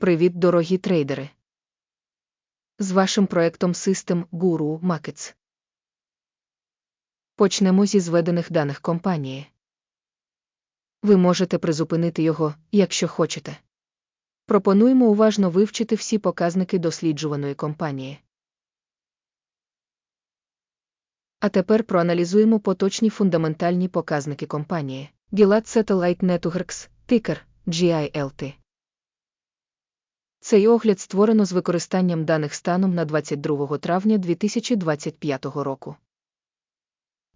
Привіт, дорогі трейдери! З вашим проектом System Guru Markets. Почнемо зі зведених даних компанії. Ви можете призупинити його, якщо хочете. Пропонуємо уважно вивчити всі показники досліджуваної компанії. А тепер проаналізуємо поточні фундаментальні показники компанії. Gilat Satellite Networks, тикер GILT. Цей огляд створено з використанням даних станом на 22 травня 2025 року.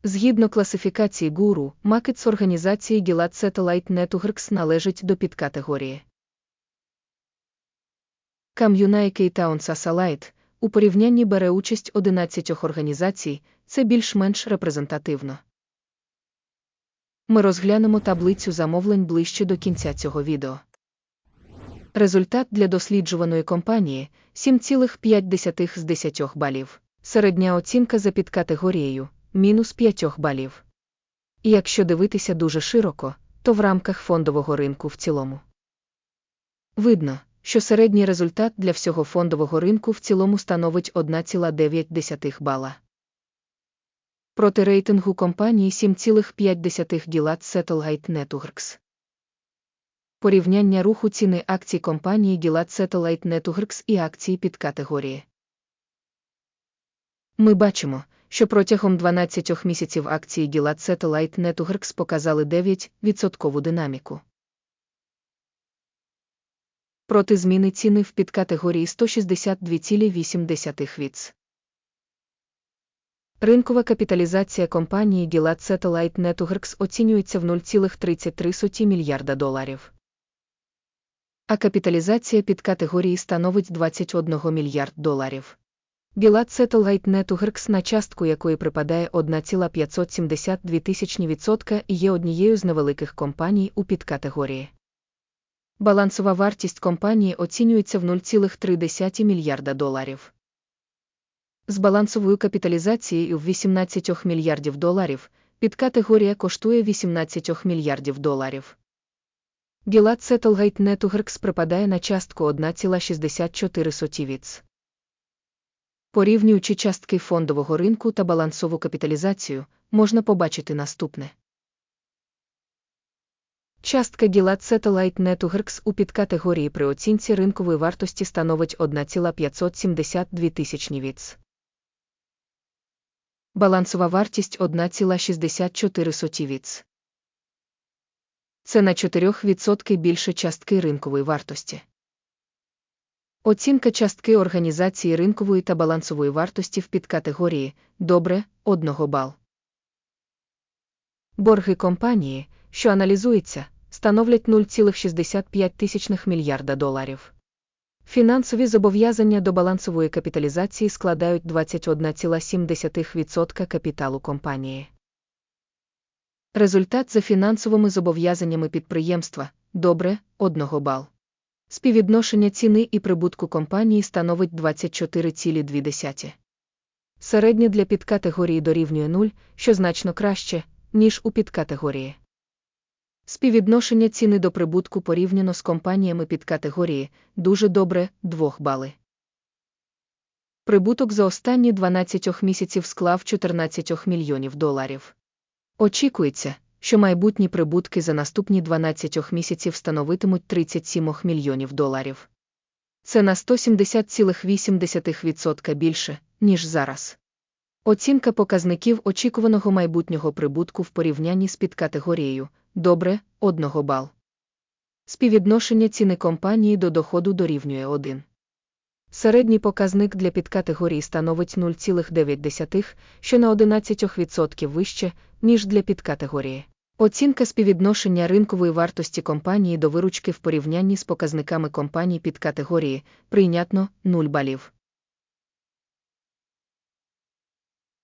Згідно класифікації гуру, макетс організації Gilat Satellite Networks належить до підкатегорії. Community Town Satellite у порівнянні бере участь 11 організацій, це більш-менш репрезентативно. Ми розглянемо таблицю замовлень ближче до кінця цього відео. Результат для досліджуваної компанії 7,5 з 10 балів. Середня оцінка за підкатегорією мінус 5 балів. І якщо дивитися дуже широко, то в рамках фондового ринку в цілому. Видно, що середній результат для всього фондового ринку в цілому становить 1,9 бала. Проти рейтингу компанії 7,5 ділат Satellite Networks. Порівняння руху ціни акцій компанії Gilat Satellite Networks і акції під категорії. Ми бачимо, що протягом 12 місяців акції Gilat Satellite Networks показали 9% динаміку. Проти зміни ціни в підкатегорії 162,8 віц. Ринкова капіталізація компанії Gilat Satellite Networks оцінюється в 0,33 мільярда доларів. А капіталізація під категорії становить 21 мільярд доларів. Gilat Satellite Networks, на частку якої припадає 1,572 і є однією з невеликих компаній у підкатегорії. Балансова вартість компанії оцінюється в 0,3 мільярда доларів. З балансовою капіталізацією в 18 мільярдів доларів підкатегорія коштує 18 мільярдів доларів. Gilat Satellite Networks припадає на частку 1,64 віц. Порівнюючи частки фондового ринку та балансову капіталізацію, можна побачити наступне. Частка Gilat Satellite Networks у підкатегорії при оцінці ринкової вартості становить 1,572 тисячні віц. Балансова вартість 1,64 віц. Це на 4% більше частки ринкової вартості. Оцінка частки організації ринкової та балансової вартості в підкатегорії добре 1 бал. Борги компанії, що аналізується, становлять 0,65 мільярда доларів. Фінансові зобов'язання до балансової капіталізації складають 21,7% капіталу компанії. Результат за фінансовими зобов'язаннями підприємства добре 1 бал. Співвідношення ціни і прибутку компанії становить 24,2. Середнє для підкатегорії дорівнює 0, що значно краще, ніж у підкатегорії. Співвідношення ціни до прибутку порівняно з компаніями підкатегорії дуже добре 2 бали. Прибуток за останні 12 місяців склав 14 мільйонів доларів. Очікується, що майбутні прибутки за наступні 12 місяців становитимуть 37 мільйонів доларів. Це на 170,8% більше, ніж зараз. Оцінка показників очікуваного майбутнього прибутку в порівнянні з підкатегорією добре 1 бал. Співвідношення ціни компанії до доходу дорівнює 1. Середній показник для підкатегорії становить 0,9, що на 11% вище, ніж для підкатегорії. Оцінка співвідношення ринкової вартості компанії до виручки в порівнянні з показниками компаній підкатегорії прийнятно 0 балів.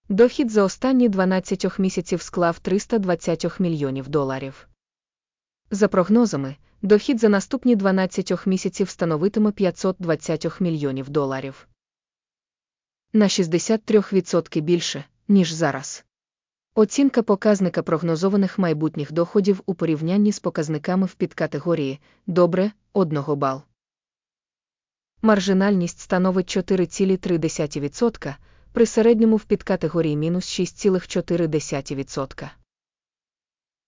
Дохід за останні 12 місяців склав 320 мільйонів доларів. За прогнозами, дохід за наступні 12 місяців становитиме 520 мільйонів доларів. На 63% більше, ніж зараз. Оцінка показника прогнозованих майбутніх доходів у порівнянні з показниками в підкатегорії добре 1 бал. Маржинальність становить 4,3%, при середньому в підкатегорії мінус 6,4%.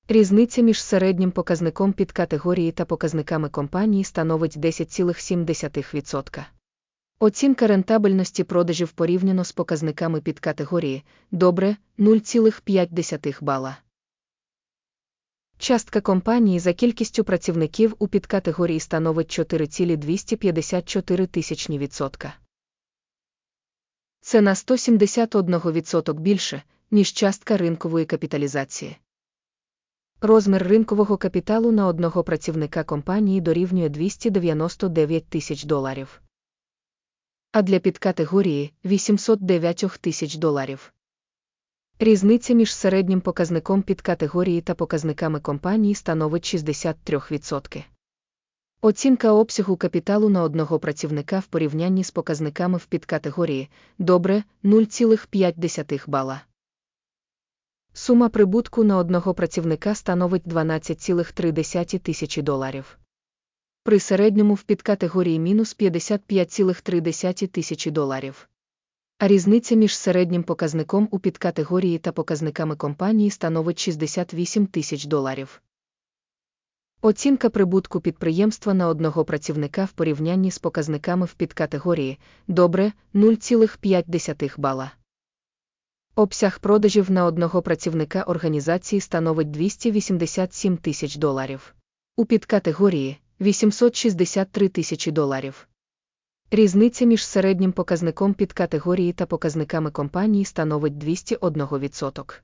Різниця між середнім показником підкатегорії та показниками компанії становить 10,7%. Оцінка рентабельності продажів порівняно з показниками підкатегорії добре 0,5 бала. Частка компанії за кількістю працівників у підкатегорії становить 4,254 тисячні відсотка. Це на 171% більше, ніж частка ринкової капіталізації. Розмір ринкового капіталу на одного працівника компанії дорівнює 299 тисяч доларів. А для підкатегорії 809 тисяч доларів. Різниця між середнім показником підкатегорії та показниками компанії становить 63%. Оцінка обсягу капіталу на одного працівника в порівнянні з показниками в підкатегорії добре 0,5 бала. Сума прибутку на одного працівника становить 12,3 тисячі доларів. При середньому в підкатегорії мінус 55,3 тисячі доларів. А різниця між середнім показником у підкатегорії та показниками компанії становить 68 тисяч доларів. Оцінка прибутку підприємства на одного працівника в порівнянні з показниками в підкатегорії добре 0,5 бала. Обсяг продажів на одного працівника організації становить 287 тисяч доларів. У підкатегорії 863 тисячі доларів. Різниця між середнім показником підкатегорії та показниками компанії становить 201%.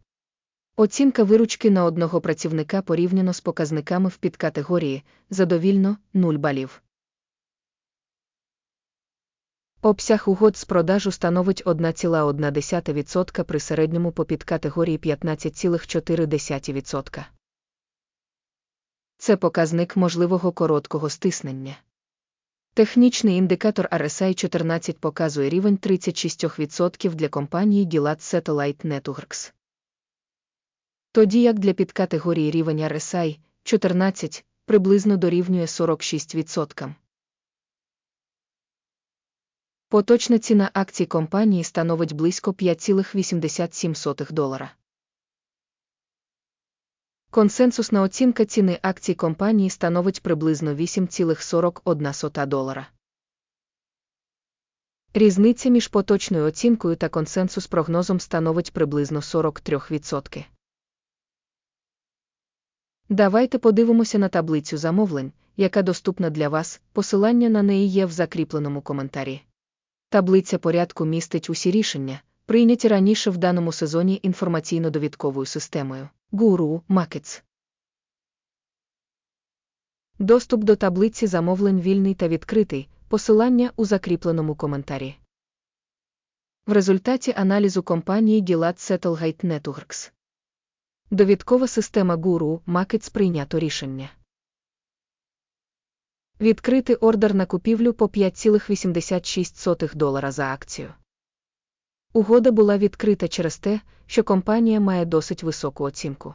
Оцінка виручки на одного працівника порівняно з показниками в підкатегорії задовільно 0 балів. Обсяг угод з продажу становить 1,1% при середньому по підкатегорії 15,4%. Це показник можливого короткого стиснення. Технічний індикатор RSI 14 показує рівень 36% для компанії Gilat Satellite Networks. Тоді як для підкатегорії рівень RSI 14 приблизно дорівнює 46%. Поточна ціна акцій компанії становить близько 5,87 долара. Консенсусна оцінка ціни акцій компанії становить приблизно 8,41 долара. Різниця між поточною оцінкою та консенсус прогнозом становить приблизно 43%. Давайте подивимося на таблицю замовлень, яка доступна для вас. Посилання на неї є в закріпленому коментарі. Таблиця порядку містить усі рішення, прийняті раніше в даному сезоні інформаційно-довідковою системою Guru Markets. Доступ до таблиці замовлень вільний та відкритий. Посилання у закріпленому коментарі. В результаті аналізу компанії Gilat Satellite Networks. Довідкова система Guru Markets прийнято рішення. Відкрити ордер на купівлю по 5,86 долара за акцію. Угода була відкрита через те, що компанія має досить високу оцінку.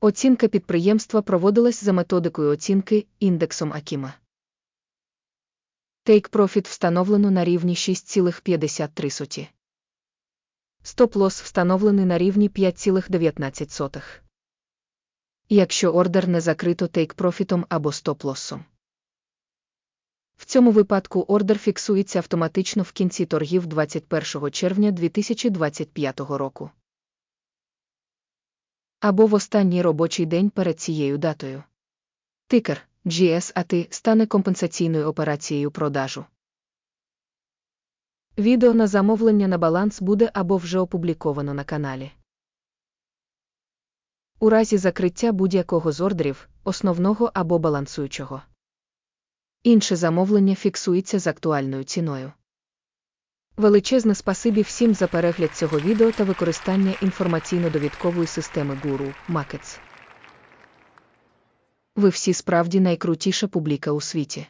Оцінка підприємства проводилась за методикою оцінки індексом Акіма. Take Profit встановлено на рівні 6,53. Стоп-лосс встановлений на рівні 5,19. Якщо ордер не закрито тейк-профітом або стоп-лоссом. В цьому випадку ордер фіксується автоматично в кінці торгів 21 червня 2025 року. Або в останній робочий день перед цією датою. Тикер GSAT стане компенсаційною операцією продажу. Відео на замовлення на баланс буде або вже опубліковано на каналі. У разі закриття будь-якого з ордерів, основного або балансуючого. Інше замовлення фіксується з актуальною ціною. Величезне спасибі всім за перегляд цього відео та використання інформаційно-довідкової системи Guru Markets. Ви всі справді найкрутіша публіка у світі.